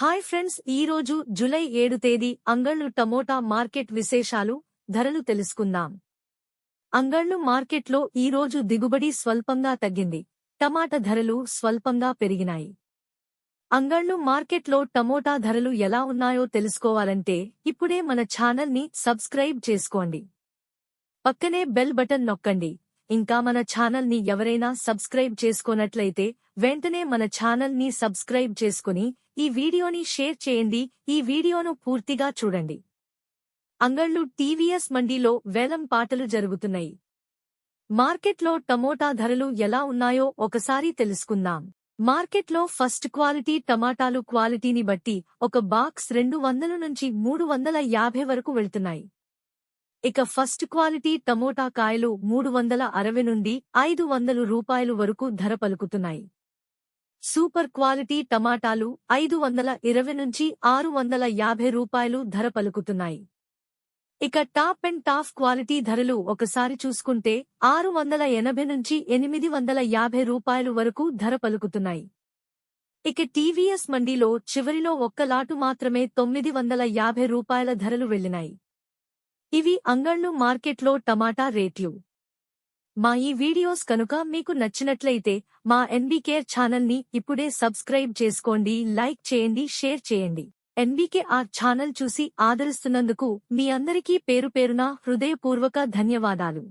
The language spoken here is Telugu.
హాయ్ ఫ్రెండ్స్ ఈ రోజు జులై ఏడు తేదీ అంగళ్ళు టమోటా మార్కెట్ విశేషాలు ధరలు తెలుసుకుందాం. అంగళ్ళు మార్కెట్లో ఈ రోజు దిగుబడి స్వల్పంగా తగ్గింది. టమాటా ధరలు స్వల్పంగా పెరిగినాయి. అంగళ్ళు మార్కెట్లో టమోటా ధరలు ఎలా ఉన్నాయో తెలుసుకోవాలంటే ఇప్పుడే మన ఛానల్ని సబ్స్క్రైబ్ చేసుకోండి. పక్కనే బెల్ బటన్ నొక్కండి. ఇంకా మన ఛానల్ని ఎవరైనా సబ్స్క్రైబ్ చేసుకోనట్లయితే వెంటనే మన ఛానల్ని సబ్స్క్రైబ్ చేసుకుని ఈ వీడియోని షేర్ చేయండి. ఈ వీడియోను పూర్తిగా చూడండి. అంగళ్ళు టీవీఎస్ మండీలో వేలం పాటలు జరుగుతున్నాయి. మార్కెట్లో టమోటా ధరలు ఎలా ఉన్నాయో ఒకసారి తెలుసుకుందాం. మార్కెట్లో ఫస్ట్ క్వాలిటీ టమాటాలు క్వాలిటీని బట్టి ఒక బాక్స్ రెండు వందల నుంచి మూడు వందల యాభై వరకు వెళ్తున్నాయి. ఇక ఫస్ట్ క్వాలిటీ టమోటా కాయలు మూడు వందల అరవై నుండి ఐదు వందలు రూపాయలు వరకు ధర పలుకుతున్నాయి. సూపర్ క్వాలిటీ టమాటాలు ఐదు వందల ఇరవై నుంచి ఆరు వందల యాభై రూపాయలు ధర పలుకుతున్నాయి. ఇక టాప్ అండ్ టాప్ క్వాలిటీ ధరలు ఒకసారి చూసుకుంటే ఆరు వందల ఎనభై నుంచి ఎనిమిది వందల యాభై రూపాయలు వరకు ధర పలుకుతున్నాయి. ఇక టీవీఎస్ మండీలో చివరిలో ఒక్క లాటు మాత్రమే తొమ్మిది వందల యాభై రూపాయల ధరలు వెళ్ళినాయి ఇవి అంగళ్ళు మార్కెట్లో టమాటా రేట్లు. మా ఈ వీడియోస్ కనుక మీకు నచ్చినట్లయితే మా ఎన్బీకేర్ ఛానల్ని ఇప్పుడే సబ్స్క్రైబ్ చేసుకోండి లైక్ చేయండి షేర్ చేయండి. ఎన్బీకే ఆర్ ఛానల్ చూసి ఆదరిస్తున్నందుకు మీ అందరికీ పేరు పేరున హృదయపూర్వక ధన్యవాదాలు.